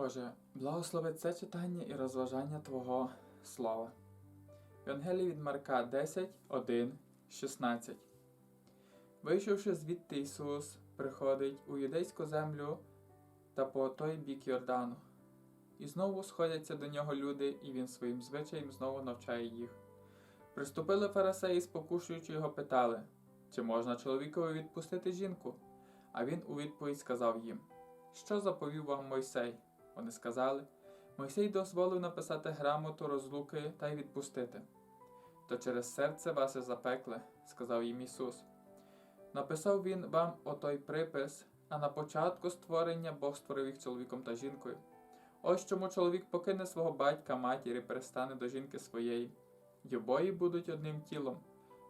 Боже, благослови це читання і розважання Твого Слова. Євангелії від Марка 10, 1, 16. Вийшовши звідти Ісус, приходить у юдейську землю та по той бік Йордану. І знову сходяться до нього люди, і він своїм звичаєм знову навчає їх. Приступили фарисеї, спокушуючи його, питали, чи можна чоловікові відпустити жінку? А він у відповідь сказав їм: Що заповів вам Мойсей? Вони сказали: Мойсей дозволив написати грамоту розлуки та й відпустити. То через серце вас запекле, сказав їм Ісус. Написав він вам отой припис, а на початку створення Бог створив їх чоловіком та жінкою. Ось чому чоловік покине свого батька, матір і перестане до жінки своєї, й обоє будуть одним тілом.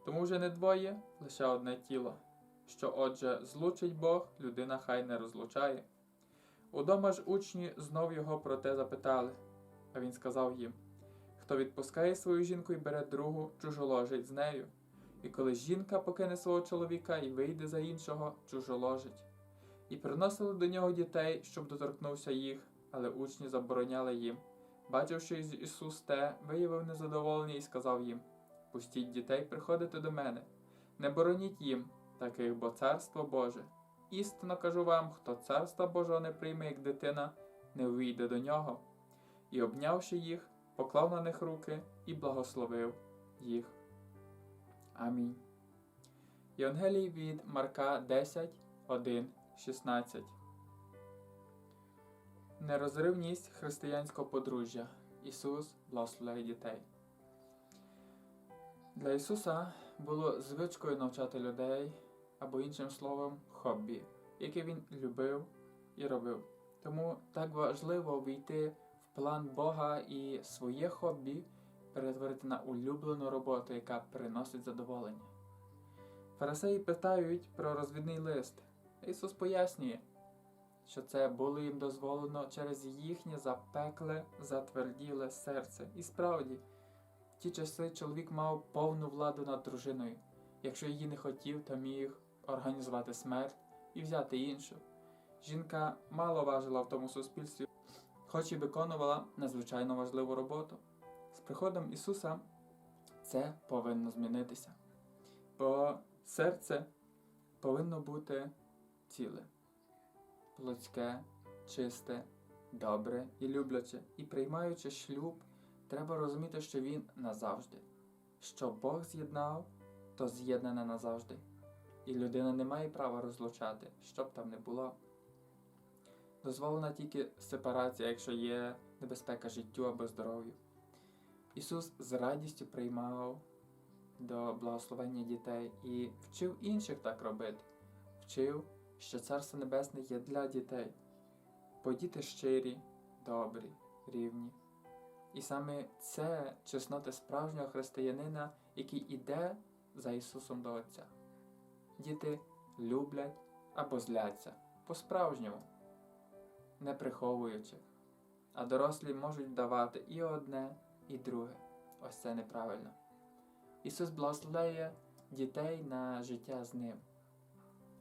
Тому вже не двоє, лише одне тіло. Що отже злучить Бог, людина хай не розлучає. Удома ж учні знов його про те запитали, а він сказав їм: Хто відпускає свою жінку і бере другу, чужоложить з нею. І коли жінка покине свого чоловіка і вийде за іншого, чужоложить. І приносили до нього дітей, щоб доторкнувся їх, але учні забороняли їм. Бачивши Ісус те, виявив незадоволення і сказав їм: Пустіть дітей приходити до мене, не бороніть їм, таких, бо царство Боже. Істинно кажу вам, хто царства Божого не прийме, як дитина, не увійде до нього. І, обнявши їх, поклав на них руки і благословив їх. Амінь. Євангелій від Марка 10, 1, 16. Нерозривність християнського подружжя. Ісус благословляє дітей. Для Ісуса було звичкою навчати людей або іншим словом хобі, яке Він любив і робив. Тому так важливо війти в план Бога і своє хобі перетворити на улюблену роботу, яка приносить задоволення. Фарисеї питають про розвідний лист. Ісус пояснює, що це було їм дозволено через їхнє запекле, затверділе серце. І справді, в ті часи чоловік мав повну владу над дружиною. Якщо її не хотів, то міг організувати смерть і взяти іншу. Жінка мало важила в тому суспільстві, хоч і виконувала надзвичайно важливу роботу. З приходом Ісуса це повинно змінитися, бо серце повинно бути ціле, плотське, чисте, добре і любляче. І приймаючи шлюб, треба розуміти, що він назавжди. Що Бог з'єднав, то з'єднане назавжди. І людина не має права розлучати, що б там не було. Дозволена тільки сепарація, якщо є небезпека життю або здоров'ю. Ісус з радістю приймав до благословення дітей і вчив інших так робити, вчив, що Царство Небесне є для дітей, бо діти щирі, добрі, рівні. І саме це чесноти справжнього християнина, який іде за Ісусом до Отця. Діти люблять або зляться по-справжньому, не приховуючи, а дорослі можуть вдавати і одне, і друге. Ось це неправильно. Ісус благословляє дітей на життя з Ним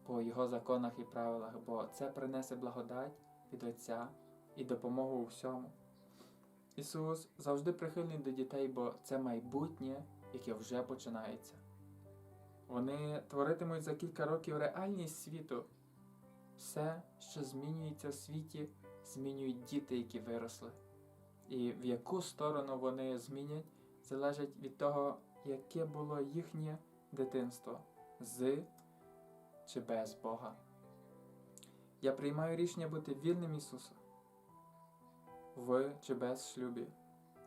по Його законах і правилах, бо це принесе благодать від Отця і допомогу у всьому. Ісус завжди прихильний до дітей, бо це майбутнє, яке вже починається. Вони творитимуть за кілька років реальність світу. Все, що змінюється в світі, змінюють діти, які виросли. І в яку сторону вони змінять, залежить від того, яке було їхнє дитинство з чи без Бога. Я приймаю рішення бути вільним Ісуса в чи без шлюбі.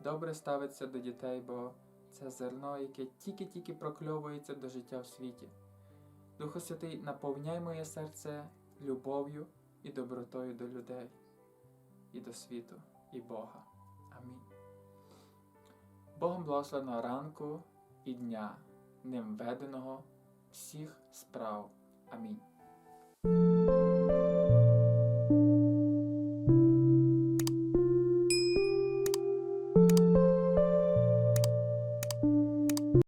Добре ставиться до дітей, бо це зерно, яке тільки-тільки прокльовується до життя в світі. Духу Святий, наповняй моє серце любов'ю і добротою до людей, і до світу, і Бога. Амінь. Богом благословеного ранку і дня, ним веденого всіх справ. Амінь.